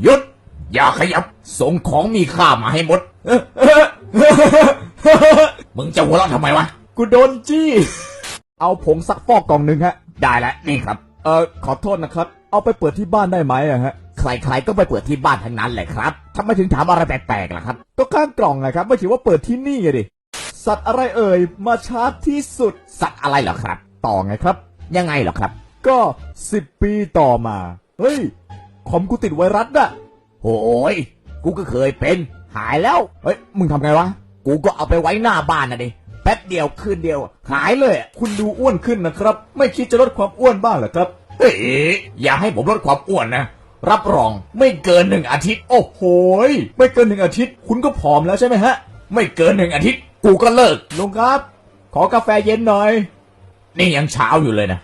หยุด อย่าขยับ ส่งของมีค่ามาให้หมด มึงจะหัวเราะทำไมวะ กูโดนจี้ เอาผงซักฟอกกล่องหนึ่งฮะ ได้แล้วนี่ครับ เออขอโทษนะครับ เอาไปเปิดที่บ้านได้ไหมอะฮะ ใครๆ ก็ไปเปิดที่บ้านทั้งนั้นแหละครับทำไมถึงถามอะไรแปลกๆล่ะครับ ก็ข้างกล่องนะครับ ไม่ถือว่าเปิดที่นี่อะดิ สัตว์อะไรเอ่ย มาช้าที่สุด สัตว์อะไรเหรอครับ ต่อไงครับ ยังไงเหรอครับ ก็สิบปีต่อมา เฮ้ย คอมกูติดไวรัสอะโอ้ยกูก็เคยเป็น หายแล้ว เฮ้ย มึงทำไงวะ กูก็เอาไปไว้หน้าบ้านนะดิ แป๊บเดียวคืนเดียว หายเลยอะคุณดูอ้วนขึ้นนะครับ ไม่คิดจะลดความอ้วนบ้างเหรอครับ เฮ้ย อย่าให้ผมลดความอ้วนนะ รับรองไม่เกินหนึ่งอาทิตย์ โอ้โหยไม่เกินหนึ่งอาทิตย์ คุณก็ผอมแล้วใช่ไหมฮะ ไม่เกินหนึ่งอาทิตย์ กูก็เลิก ลุงครับ ขอกาแฟเย็นหน่อย นี่ยังเช้าอยู่เลยนะ